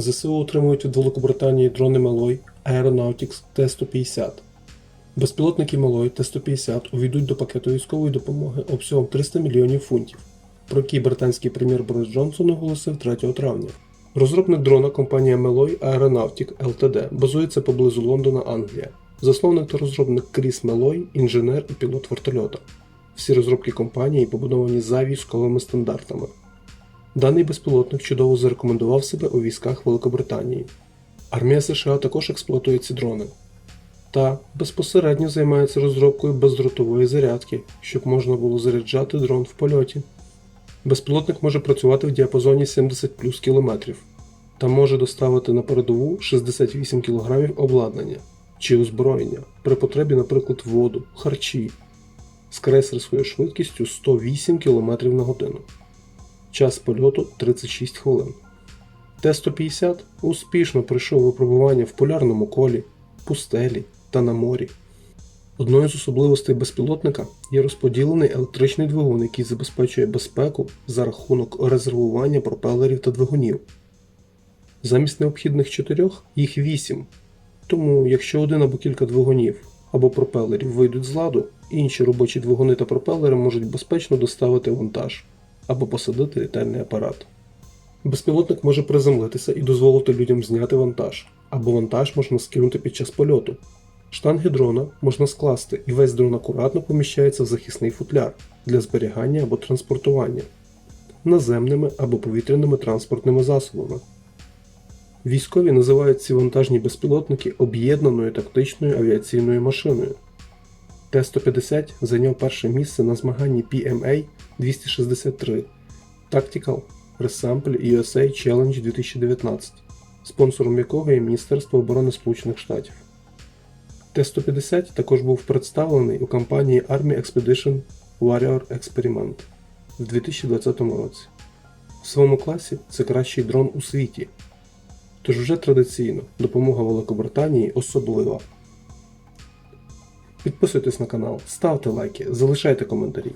ЗСУ отримують від Великобританії дрони Malloy Aeronautics T-150. Безпілотники Malloy T-150 увійдуть до пакету військової допомоги обсягом 300 мільйонів фунтів, про який британський прем'єр Борис Джонсон оголосив 3 травня. Розробник дрона компанія Malloy Aeronautic Ltd. базується поблизу Лондона, Англія. Засновник та розробник Кріс Мелой, інженер і пілот вертольота. Всі розробки компанії побудовані за військовими стандартами. Даний безпілотник чудово зарекомендував себе у військах Великобританії. Армія США також експлуатує ці дрони та безпосередньо займається розробкою бездротової зарядки, щоб можна було заряджати дрон в польоті. Безпілотник може працювати в діапазоні 70 плюс кілометрів та може доставити на передову 68 кг обладнання чи озброєння при потребі, наприклад, воду, харчі з крейсерською швидкістю 108 км на годину. Час польоту 36 хвилин. Т-150 успішно пройшов випробування в полярному колі, пустелі та на морі. Одною з особливостей безпілотника є розподілений електричний двигун, який забезпечує безпеку за рахунок резервування пропелерів та двигунів. Замість необхідних чотирьох їх вісім. Тому, якщо один або кілька двигунів або пропелерів вийдуть з ладу, інші робочі двигуни та пропелери можуть безпечно доставити вантаж або посадити літальний апарат. Безпілотник може приземлитися і дозволити людям зняти вантаж, або вантаж можна скинути під час польоту. Штанги дрона можна скласти, і весь дрон акуратно поміщається в захисний футляр для зберігання або транспортування наземними або повітряними транспортними засобами. Військові називають ці вантажні безпілотники об'єднаною тактичною авіаційною машиною. Т-150 зайняв перше місце на змаганні PMA 263 Tactical Resample USA Challenge 2019, спонсором якого є Міністерство оборони Сполучених Штатів. Т-150 також був представлений у кампанії Army Expedition Warrior Experiment в 2020 році. В своєму класі це кращий дрон у світі. Тож вже традиційно допомога Великобританії особлива. Підписуйтесь на канал, ставте лайки, залишайте коментарі.